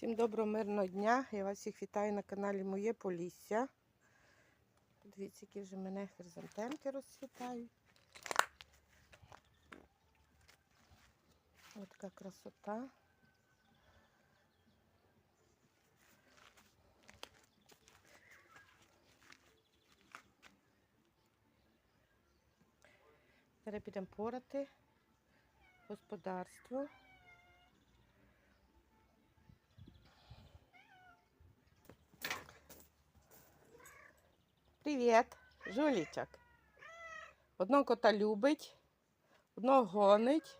Всім доброго мирного дня. Я вас всіх вітаю на каналі Моє Полісся. Дивіться, які вже мене хризантемки розцвітають. Ось така красота. Зараз підемо порати господарство. Привіт, жулічок. Одного кота любить, одного гонить.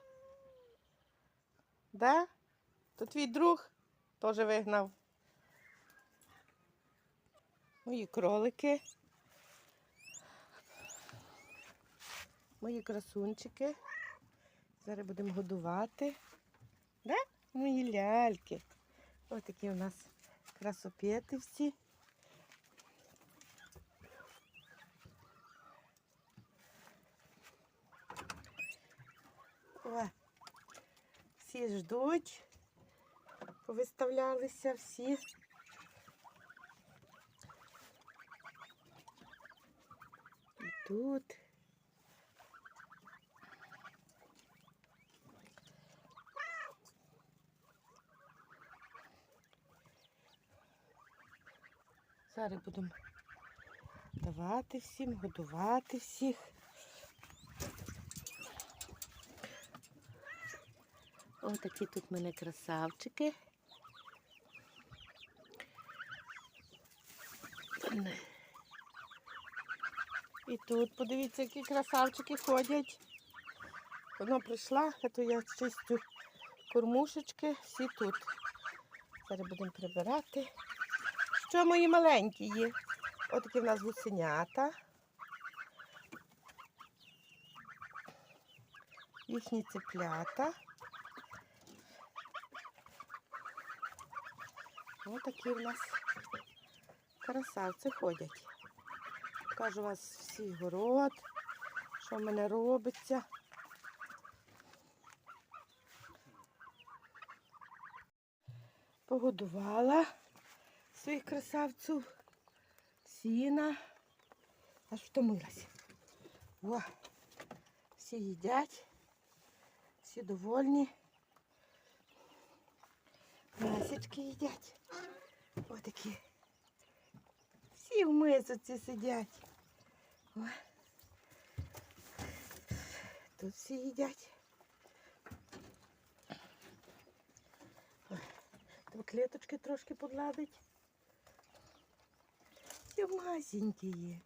Да? То твій друг теж вигнав. Мої кролики. Мої красунчики. Зараз будемо годувати. Да? Мої ляльки. Ось такі у нас красопети всі. О, всі ждуть, повиставлялися всі. І тут. Зараз будемо давати всім, годувати всіх. Ось такі тут в мене красавчики. І тут подивіться, які красавчики ходять. Вона прийшла, а то я чистю кормушечки, всі тут. Зараз будемо прибирати. Що мої маленькі є? Ось такі в нас гусенята. Їхні цеплята. Ось такі в нас красавці ходять. Покажу вас всі город, що в мене робиться. Погодувала своїх красавців. Сіна. Аж втомилась. О, всі їдять, всі довольні. Масечки їдять. Ось такі. Всі в мисоці сидять. О. Тут всі їдять. Там клеточки трошки подладить. Всі масенькі є.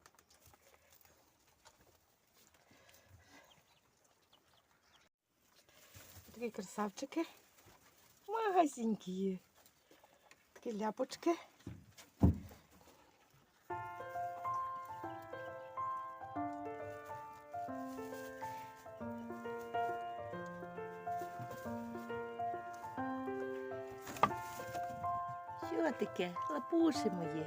Такі красавчики. Магазинки є. Такі ляпочки. Що таке? Лапуші мої.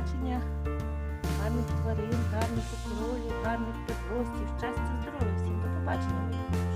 побачення, гарних тварин, гарних покроїв, гарних підростів, щастя, здоров'я всім до побачення.